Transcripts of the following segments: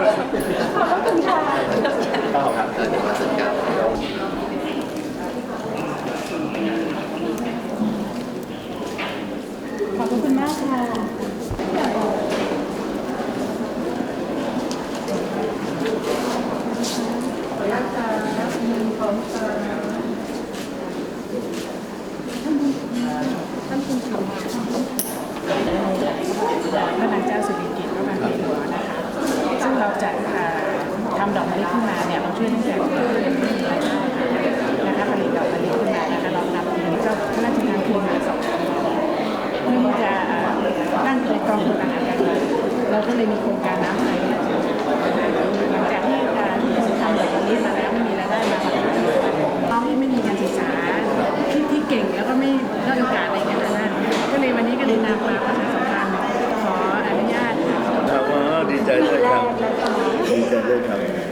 ขอบคุณค่ะครับเดี๋ยวมาจัดการขอบคุณมากค่ะพระนางเจ้าสิริกิติ์พระบางปีหลวงนะคะ ซึ่งเรา จะทำดอกมะลิขึ้นมาเนี่ยเราช่วยเรื่องการเงินไม่มีรายได้นะคะผลิตดอกมะลิขึ้นมานะคะเรานำนี้ก็พระราชทานคืนมาสองพันเพื่อที่จะตั้งเป็นกองทุนอาหารกลางวันเราก็เลยมีโครงการน้ำใจเนี่ยหลังจากที่การคนทำดอกมะลิมาแล้วไม่มีรายได้มาค่ะน้องที่ไม่มีการศึกษาที่ที่เก่งแล้วก็ไม่ได้โอกาสอะไรเงี้ยนะก็เลยวันนี้ก็เลยนำมาประชาสัมพันธ์ขออนุญาตค่ะ ครับอ๋อดีใจด้วยครับ ดีใจด้วยครับ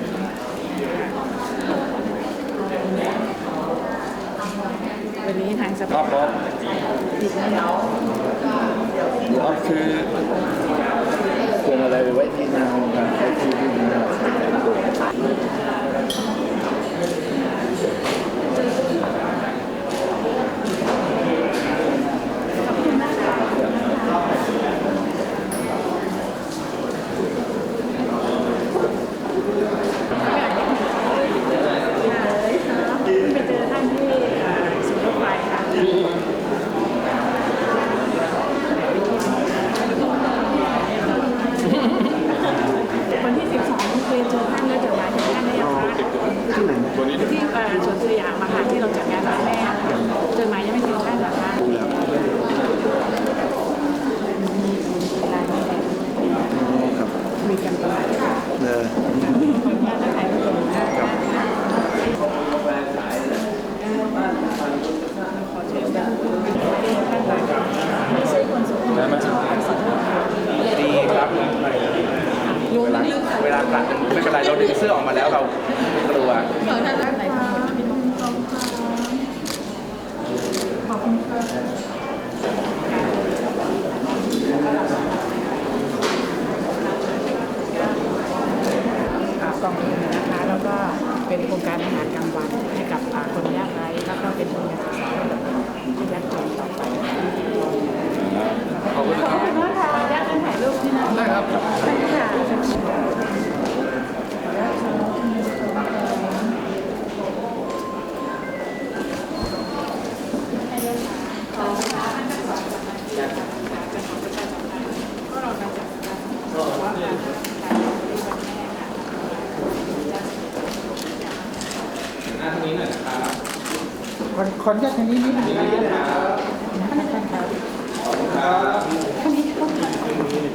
วันนี้ทางสครัภาบผมติดแล้วเดี๋ยวเอาคือพวงอะไรไปไว้ที่หน้าห้องครับไว้ที่ที่หน้า ไปเจอท่านที่ศูนย์รถไฟค่ะวันที่ 12เคยเจอท่านแล้วจดหมายถึงท่านได้ยังคะ ที่ไหนที่เอ่อสวนสยามอะค่ะที่เราจัดงานวันแม่ค่ะจดหมายยังไม่ถึงท่านเหรอคะด้ครับคุยกันตลอดค่ะเออขออนุญาตถ่ายรูปนะคะขอเชิญท่านท่านค่ะไม่ใช่คนสุดท้ายขอขอโทษค่ะดีครับเวลาเวลากลับไม่เป็นไรเราดึงเสื้อออกมาแล้วเรา ขอท่านท่านไหนคะขอบคุณค่ะกล่องทุนนะคะ แล้วก็เป็นโครงการอาหารานตรงนี้หน่อยนะครับขอขออนุญานทางนี้นิดนึงนะท่านอาจารย์ครับขอบคุณครับท่านนี้เข้ามา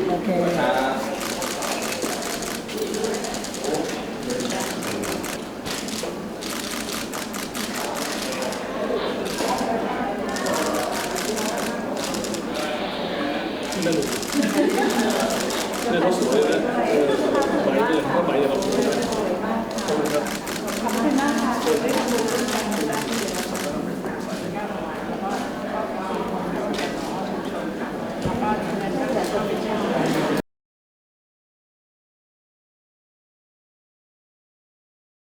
โอเคนั่นนั่นเขาสวยนะเออใบเดินเข้าไปอย่างเราสวยนะครับ